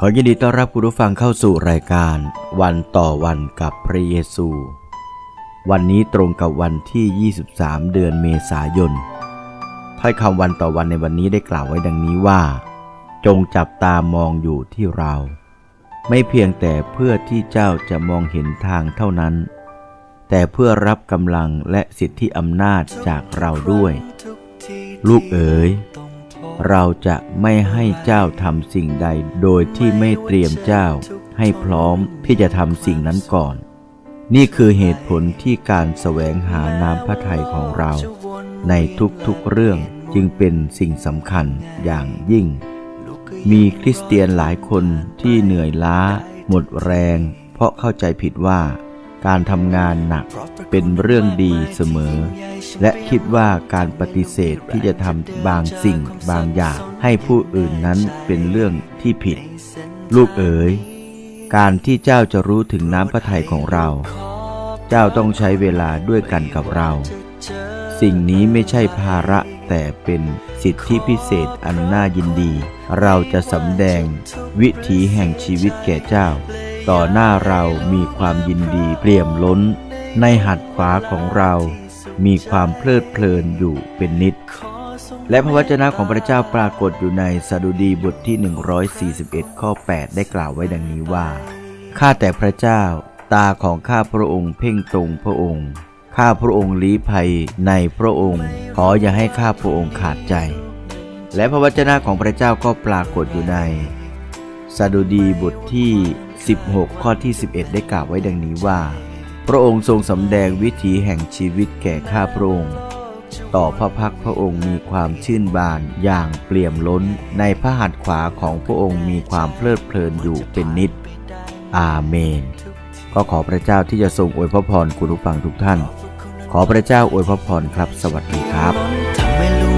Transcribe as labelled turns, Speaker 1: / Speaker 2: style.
Speaker 1: ขอยินดีต้อนรับคุณผู้ฟังเข้าสู่รายการ วันต่อวันกับพระเยซู วันนี้ตรงกับวันที่ 23 เดือนเมษายนถ้อยคำวันต่อวันในวันนี้ได้กล่าวไว้ดังนี้ว่า จงจับตามองอยู่ที่เรา ไม่เพียงแต่เพื่อที่เจ้าจะมองเห็นทางเท่านั้น แต่เพื่อรับกำลังและสิทธิอำนาจจากเราด้วย ลูกเอ๋ย เราจะไม่ให้เจ้าทำสิ่งใดโดยที่ไม่เตรียมเจ้า ให้พร้อมที่จะทำสิ่งนั้นก่อน นี่คือเหตุผลที่การแสวงหาน้ำพระทัยของเรา ในทุกๆเรื่องจึงเป็นสิ่งสำคัญอย่างยิ่ง มีคริสเตียนหลายคนที่เหนื่อยล้า หมดแรง เพราะเข้าใจผิดว่า การทำงานหนักเป็นเรื่องดีเสมอ และคิดว่าการปฏิเสธที่จะทำบางสิ่งบางอย่างให้ผู้อื่นนั้นเป็นเรื่องที่ผิด ลูกเอ๋ย การที่เจ้าจะรู้ถึงน้ำพระทัยของเรา เจ้าต้องใช้เวลาด้วยกันกับเรา สิ่งนี้ไม่ใช่ภาระแต่เป็นสิทธิพิเศษอันน่ายินดี เราจะสำแดงวิถีแห่งชีวิตแก่เจ้า ต่อหน้าเรามีความยินดีเปี่ยมล้น ในหัดขวาของเรามีความเพลิดเพลินอยู่เป็นนิด และพระวจนะของพระเจ้าปรากฏอยู่ในสดุดีบทที่ 141 ข้อ 8 ได้กล่าวไว้ดังนี้ว่า ข้าแต่พระเจ้า ตาของข้าพระองค์เพ่งตรงพระองค์ ข้าพระองค์ลี้ภัยในพระองค์ ขออย่าให้ข้าพระองค์ขาดใจ และพระวจนะของพระเจ้าก็ปรากฏอยู่ใน สดุดีบทที่ 16 ข้อที่ 11 ได้กล่าวไว้ดังนี้ว่า พระองค์ทรงสำแดงวิถีแห่งชีวิตแก่ข้าพระองค์ ต่อพระพักพระองค์มีความชื่นบานอย่างเปลี่ยมล้นในพระหัตถ์ขวาของพระองค์มีความเพลิดเพลินอยู่เป็นนิด อาเมน ก็ขอพระเจ้าที่จะทรงอวยพระพรคุณผู้ฟังทุกท่าน ขอพระเจ้าอวยพระพรครับ สวัสดีครับ
Speaker 2: ทำให้ลูกมี